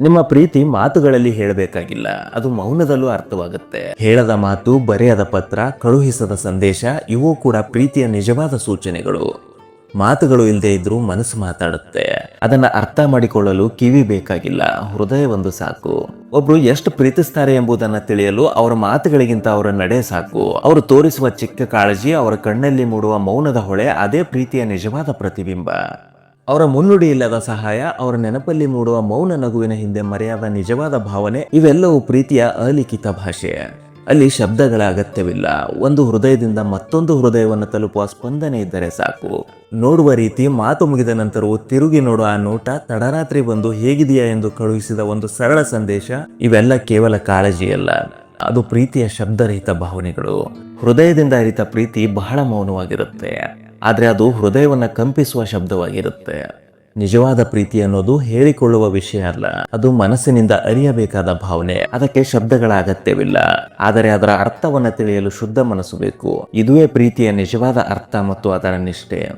ನಿಮ್ಮ ಪ್ರೀತಿ ಮಾತುಗಳಲ್ಲಿ ಹೇಳಬೇಕಾಗಿಲ್ಲ. ಅದು ಮೌನದಲ್ಲೂ ಅರ್ಥವಾಗುತ್ತೆ. ಹೇಳದ ಮಾತು, ಬರೆಯದ ಪತ್ರ, ಕಳುಹಿಸದ ಸಂದೇಶ, ಇವು ಕೂಡ ಪ್ರೀತಿಯ ನಿಜವಾದ ಸೂಚನೆಗಳು. ಮಾತುಗಳು ಇಲ್ಲದೆ ಇದ್ರೂ ಮನಸ್ಸು ಮಾತಾಡುತ್ತೆ. ಅದನ್ನ ಅರ್ಥ ಮಾಡಿಕೊಳ್ಳಲು ಕಿವಿ ಬೇಕಾಗಿಲ್ಲ. ಹೃದಯ ಒಂದು ಸಾಕು. ಒಬ್ರು ಎಷ್ಟು ಪ್ರೀತಿಸ್ತಾರೆ ಎಂಬುದನ್ನ ತಿಳಿಯಲು ಅವರ ಮಾತುಗಳಿಗಿಂತ ಅವರ ನಡೆ ಸಾಕು. ಅವರು ತೋರಿಸುವ ಚಿಕ್ಕ ಕಾಳಜಿ, ಅವರ ಕಣ್ಣಲ್ಲಿ ಮೂಡುವ ಮೌನದ ಹೊಳೆ, ಅದೇ ಪ್ರೀತಿಯ ನಿಜವಾದ ಪ್ರತಿಬಿಂಬ. ಅವರ ಮುನ್ನುಡಿ ಇಲ್ಲದ ಸಹಾಯ, ಅವರ ನೆನಪಲ್ಲಿ ಮೂಡುವ ಮೌನ ನಗುವಿನ ಹಿಂದೆ ಮರೆಯಾದ ನಿಜವಾದ ಭಾವನೆ, ಇವೆಲ್ಲವೂ ಪ್ರೀತಿಯ ಅಲಿಖಿತ ಭಾಷೆ. ಅಲ್ಲಿ ಶಬ್ದಗಳ ಅಗತ್ಯವಿಲ್ಲ. ಒಂದು ಹೃದಯದಿಂದ ಮತ್ತೊಂದು ಹೃದಯವನ್ನು ತಲುಪುವ ಸ್ಪಂದನೆ ಇದ್ದರೆ ಸಾಕು. ನೋಡುವ ರೀತಿ ಮಾತು ಮುಗಿದ ನಂತರವೂ ತಿರುಗಿ ನೋಡುವ ಆ ನೋಟ ತಡರಾತ್ರಿ ಬಂದು ಹೇಗಿದೆಯಾ ಎಂದು ಕಳುಹಿಸಿದ ಒಂದು ಸರಳ ಸಂದೇಶ, ಇವೆಲ್ಲ ಕೇವಲ ಕಾಳಜಿಯಲ್ಲ. ಅದು ಪ್ರೀತಿಯ ಶಬ್ದರಹಿತ ಭಾವನೆಗಳು. ಹೃದಯದಿಂದ ಅರಿತ ಪ್ರೀತಿ ಬಹಳ ಮೌನವಾಗಿರುತ್ತೆ. ಆದ್ರೆ ಅದು ಹೃದಯವನ್ನು ಕಂಪಿಸುವ ಶಬ್ದವಾಗಿರುತ್ತೆ. ನಿಜವಾದ ಪ್ರೀತಿ ಅನ್ನೋದು ಹೇಳಿಕೊಳ್ಳುವ ವಿಷಯ ಅಲ್ಲ. ಅದು ಮನಸ್ಸಿನಿಂದ ಅರಿಯಬೇಕಾದ ಭಾವನೆ. ಅದಕ್ಕೆ ಶಬ್ದಗಳ ಅಗತ್ಯವಿಲ್ಲ. ಆದರೆ ಅದರ ಅರ್ಥವನ್ನು ತಿಳಿಯಲು ಶುದ್ಧ ಮನಸ್ಸು ಬೇಕು. ಇದುವೇ ಪ್ರೀತಿಯ ನಿಜವಾದ ಅರ್ಥ ಮತ್ತು ಅದರ ನಿಷ್ಠೆ.